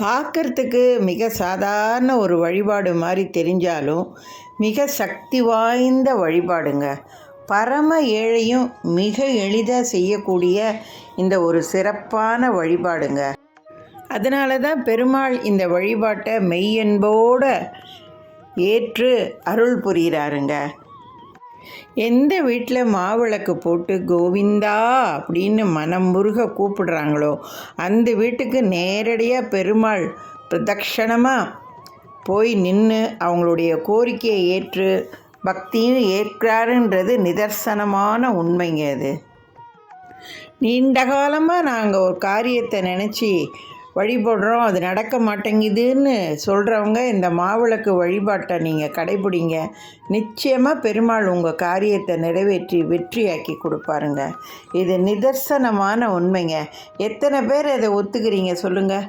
பார்க்கறதுக்கு மிக சாதாரண ஒரு வழிபாடு மாதிரி தெரிஞ்சாலும் மிக சக்தி வாய்ந்த வழிபாடுங்க. பரம ஏழையும் மிக எளிதாக செய்யக்கூடிய இந்த ஒரு சிறப்பான வழிபாடுங்க. அதனால தான் பெருமாள் இந்த வழிபாட்டை மெய்யன்போட ஏற்று அருள் புரிகிறாருங்க. எந்த வீட்டில் மாவிளக்கு போட்டு கோவிந்தா அப்படின்னு மனம் முருக கூப்பிடுறாங்களோ அந்த வீட்டுக்கு நேரடியாக பெருமாள் பிரதக்ஷணமாக போய் நின்று அவங்களுடைய கோரிக்கையை ஏற்று பக்தியும் ஏற்கிறாருன்றது நிதர்சனமான உண்மைங்க அது. நீண்ட காலமாக நாங்கள் ஒரு காரியத்தை நினச்சி வழிபடுறோம் அது நடக்க மாட்டேங்குதுன்னு சொல்கிறவங்க இந்த மாவிளக்கு வழிபாட்டை நீங்கள் கடைபிடிங்க. நிச்சயமாக பெருமாள் உங்கள் காரியத்தை நிறைவேற்றி வெற்றியாக்கி கொடுப்பாருங்க. இது நிதர்சனமான உண்மைங்க. எத்தனை பேர் அதை ஒத்துக்கிறீங்க சொல்லுங்கள்